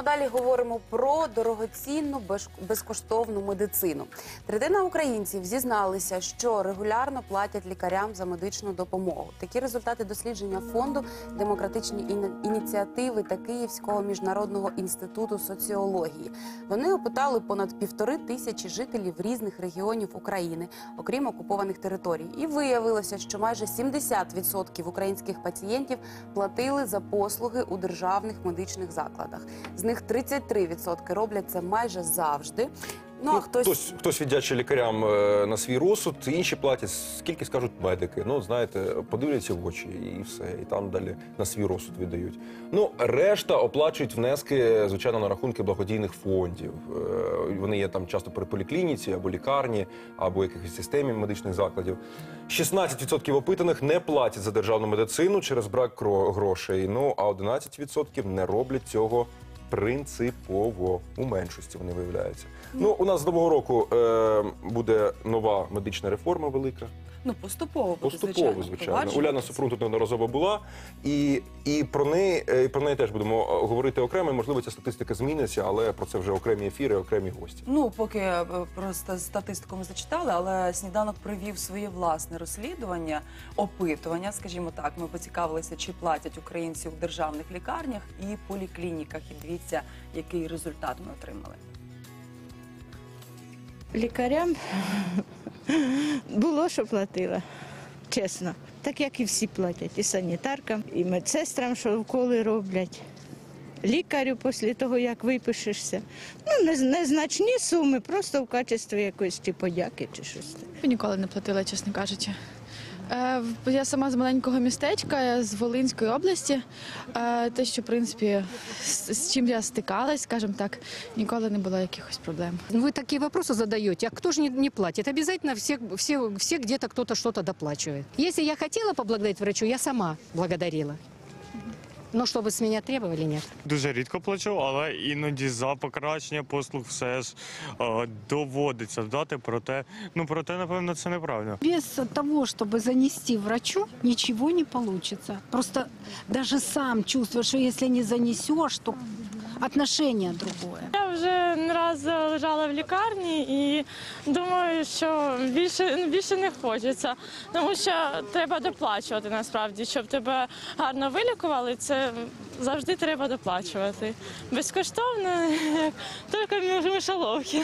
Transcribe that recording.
А далі говоримо про дорогоцінну безкоштовну медицину. Третина українців зізналися, що регулярно платять лікарям за медичну допомогу. Такі результати дослідження фонду демократичні іні- ініціативи та Київського міжнародного інституту соціології. Вони опитали понад півтори тисячі жителів різних регіонів України, окрім окупованих територій, і виявилося, що майже 70% українських пацієнтів платили за послуги у державних медичних закладах. Них 33% роблять це майже завжди. Ну, а Ну, хтось, хтось, хтось віддячить лікарям е, на свій розсуд, інші платять скільки скажуть медики. Ну, знаєте, подивляться в очі і все, і там далі на свій розсуд віддають. Ну, решта оплачують внески, звичайно, на рахунки благодійних фондів. Е, Вони є там часто при поліклініці або лікарні, або якихось системі медичних закладів. 16% опитаних не платять за державну медицину через брак грошей. Ну а 11% не роблять цього принципово. У меншості вони виявляються. Ну, у нас з нового року е, буде нова медична реформа велика. Ну, поступово буде, Поступово, звичайно. Уляна впроваджуватися. Супрун тут неодноразово була, і, і про неї е, про неї теж будемо е, говорити окремо. Можливо, ця статистика зміниться, але про це вже окремі ефіри, окремі гості. Ну, поки е, просто статистику ми зачитали, але сніданок провів своє власне розслідування, опитування, скажімо так. Ми поцікавилися, чи платять українці у державних лікарнях і поліклініках. І дивіться, який результат ми отримали. Лікарям було, що платила, чесно. Так як і всі платять, і санітаркам, і медсестрам, що вколи роблять. Лікарю після того, як випишешся. Ну, не- незначні суми, просто в качестві якоїсь чи подяки, чи щось. Ніколи не платила, чесно кажучи. Е, Я сама з маленького містечка, з Волинської області. Е, Те, що в принципі з, чим я стикалась, скажімо так, ніколи не було якихось проблем. Ви такі питання задаєте, а хто ж не, не платит? Обязательно все, всі, всі где-то хтось щось доплачує. Якщо я хотіла поблагодарить врачу, я сама благодарила. Но ви з мене требували, ні. Дуже рідко плачу, але іноді за покращення послуг все ж е, доводиться дати. Проте, ну проте, напевно, це неправильно. Без того, щоб занести врачу, нічого не вийде. Просто навіть сам чувствуєш, що якщо не занесеш, то отношение другое. Я вже не раз лежала в лікарні і думаю, що більше, більше не хочеться, тому що треба доплачувати насправді, щоб тебе гарно вилікували. Це завжди треба доплачувати. Безкоштовно, тільки мишоловки.